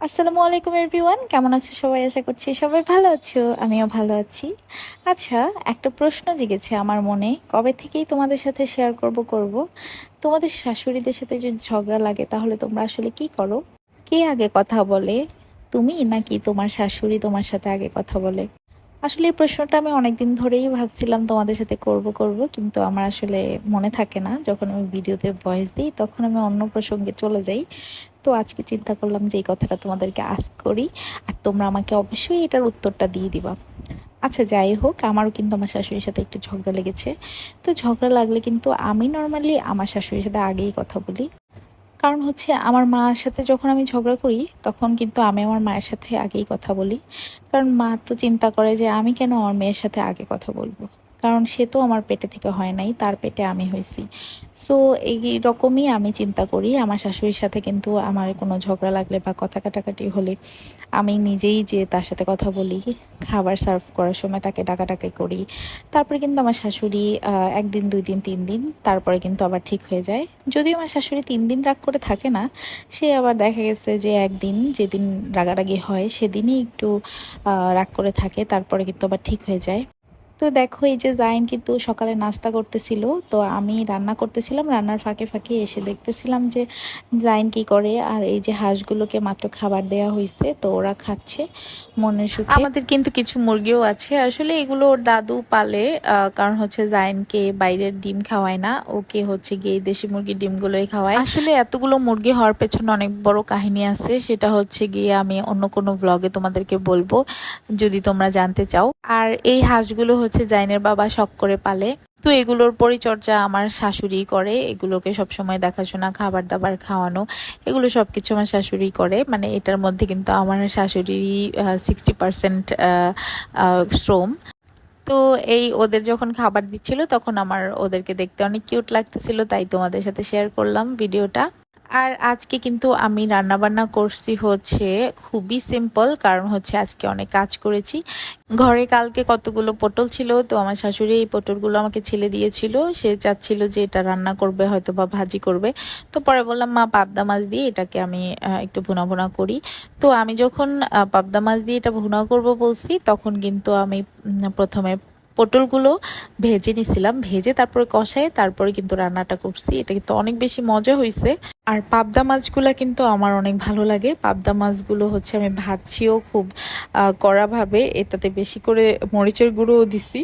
আসসালামু আলাইকুম এভরিওয়ান কেমন আছো সবাই? আশা করছি সবাই ভালো আছো। আমিও ভালো আছি। আচ্ছা একটা প্রশ্ন জেগেছে আমার মনে। কবে থেকেই তোমাদের সাথে শেয়ার করব করব? তোমাদের শাশুড়িদের সাথে যদি ঝগড়া লাগে, তাহলে তোমরা আসলে কি করো? কে আগে কথা বলে? তুমি নাকি তোমার শাশুড়ি তোমার সাথে আগে কথা বলে? আসলে এই প্রশ্নটা আমি অনেকদিন ধরেই ভাবছিলাম তোমাদের সাথে করব করব, কিন্তু আমার আসলে মনে থাকে না। যখন আমি ভিডিওতে ভয়েস দিই, তখন আমি অন্য প্রসঙ্গে চলে যাই। তো আজকে চিন্তা করলাম যে এই কথাটা তোমাদেরকে আস্ক করি, আর তোমরা আমাকে অবশ্যই এটার উত্তরটা দিয়ে দিবা। আচ্ছা যাই হোক, আমারও কিন্তু আমার শাশুড়ির সাথে একটু ঝগড়া লেগেছে। তো ঝগড়া লাগলে কিন্তু আমি নর্মালি আমার শাশুড়ির সাথে আগেই কথা বলি। কারণ হচ্ছে আমার মার সাথে যখন আমি ঝগড়া করি, তখন কিন্তু আমি আমার মায়ের সাথে আগেই কথা বলি। কারণ মা তো চিন্তা করে যে আমি কেন আমার মেয়ের সাথে আগে কথা বলব? কারণ সে তো আমার পেটে থেকে হয় নাই, তার পেটে আমি হয়েছি। সো এই রকমই আমি চিন্তা করি। আমার শাশুড়ির সাথে কিন্তু আমার কোনো ঝগড়া লাগলে বা কথা কাটাকাটি হলে আমি নিজেই যে তার সাথে কথা বলি, খাবার সার্ভ করার সময় তাকে ডাকাডাকি করি। তারপরে কিন্তু আমার শাশুড়ি একদিন, দুই দিন, তিন দিন, তারপরে কিন্তু আবার ঠিক হয়ে যায়। যদিও আমার শাশুড়ি তিন দিন রাগ করে থাকে না, সে আবার দেখা গেছে যে একদিন যেদিন রাগারাগি হয়, সেদিনই একটু রাগ করে থাকে, তারপরে কিন্তু আবার ঠিক হয়ে যায়। তো দেখো, এই যে জাইন কিন্তু সকালে নাস্তা করতেছিল, তো আমি রান্না করতেছিলাম, রান্নার ফাঁকে ফাঁকে এসে দেখতেছিলাম যে জাইন কি করে, আর এই যে হাঁসগুলোকে মাত্র খাবার দেয়া হয়েছে তো ওরা খাচ্ছে মনের সুখে। আমাদের কিন্তু কিছু মুরগিও আছে, আসলে এগুলো ওর দাদু পালে কারণ হচ্ছে জাইনকে বাইরের ডিম খাওয়ায় না, ওকে হচ্ছে গিয়ে দেশি মুরগির ডিমগুলোই খাওয়ায়। আসলে এতগুলো মুরগি হওয়ার পেছনে অনেক বড় কাহিনী আছে, সেটা হচ্ছে গিয়ে আমি অন্য কোনো ব্লগে তোমাদেরকে বলব, যদি তোমরা জানতে চাও। আর এই হাঁসগুলো হচ্ছে জাইনের বাবা শখ করে পালে। তো এগুলোর পরিচর্যা আমার শাশুড়ি করে। এগুলোকে সবসময় দেখাশোনা খাবার দাবার খাওয়ানো, এগুলো সব কিছু আমার শাশুড়ি করে। মানে এটার মধ্যে কিন্তু আমার শাশুড়িরই সিক্সটি পার্সেন্ট শ্রম। তো এই ওদের যখন খাবার দিচ্ছিল তখন আমার ওদেরকে দেখতে অনেক কিউট লাগতেছিল, তাই তোমাদের সাথে শেয়ার করলাম ভিডিওটা। আর আজকে কিন্তু আমি রান্না বান্না করছি হচ্ছে খুবই সিম্পল কারণ হচ্ছে আজকে অনেক কাজ করেছি। ঘরে কালকে কতগুলো পটল ছিল, তো আমার শাশুড়ি এই পটলগুলো আমাকে ছেলে দিয়েছিল। সে চাচ্ছিল যে এটা রান্না করবে হয়তো বা ভাজি করবে। তো পরে বললাম, মা, পাবদা মাছ দিয়ে এটাকে আমি একটু ভুনা ভুনা করি। তো আমি যখন পাবদা মাছ দিয়ে এটা ভুনা করব বলছি, তখন কিন্তু আমি প্রথমে পটলগুলো ভেজে নিছিলাম, ভেজে তারপরে কষায় তারপরে কিন্তু রান্নাটা করছি। এটা কিন্তু অনেক বেশি মজা হয়েছে আর পাবদা মাছগুলা কিন্তু আমার অনেক ভালো লাগে। পাবদা মাছগুলো হচ্ছে আমি ভাজছিও খুব কড়াভাবে এটাতে বেশি করে মরিচের গুঁড়োও দিছি।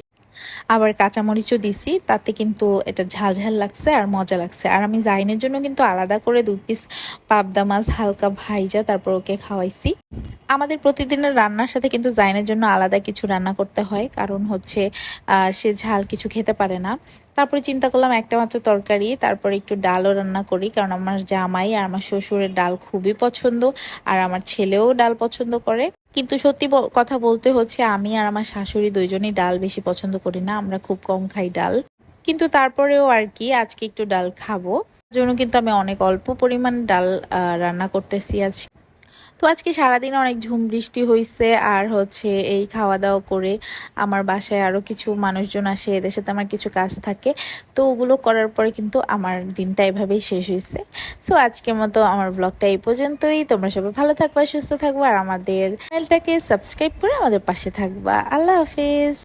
আবার কাঁচামরিচও দিছি। তাতে কিন্তু এটা ঝাল ঝাল লাগছে আর মজা লাগছে। আর আমি জাইনের জন্য কিন্তু আলাদা করে দু পিস পাবদা মাছ হালকা ভাইজা তারপর ওকে খাওয়াইছি। আমাদের প্রতিদিনের রান্নার সাথে কিন্তু জাইনের জন্য আলাদা কিছু রান্না করতে হয়। কারণ হচ্ছে সে ঝাল কিছু খেতে পারে না। তারপরে চিন্তা করলাম একটা মাত্র তরকারি, তারপরে একটু ডালও রান্না করি। কারণ আমার জামাই আর আমার শ্বশুরের ডাল খুবই পছন্দ, আর আমার ছেলেও ডাল পছন্দ করে। কিন্তু সত্যি কথা বলতে হচ্ছে, আমি আর আমার শাশুড়ি দুইজনই ডাল বেশি পছন্দ করি না, আমরা খুব কম খাই ডাল। কিন্তু তারপরেও আর কি, আজকে একটু ডাল খাব। জন্য কিন্তু আমি অনেক অল্প পরিমাণ ডাল রান্না করতেছি আজ তো আজকে সারাদিন অনেক ঝুম বৃষ্টি হয়েছে আর হচ্ছে এই খাওয়া দাওয়া করে আমার বাসায় আরও কিছু মানুষজন আসে, এদের সাথে আমার কিছু কাজ থাকে। তো ওগুলো করার পরে কিন্তু আমার দিনটা এভাবেই শেষ হয়েছে সো আজকের মতো আমার ব্লগটা এই পর্যন্তই। তোমরা সবাই ভালো থাকবা, সুস্থ থাকবা আর আমাদের চ্যানেলটাকে সাবস্ক্রাইব করে আমাদের পাশে থাকবা। আল্লাহ হাফিজ।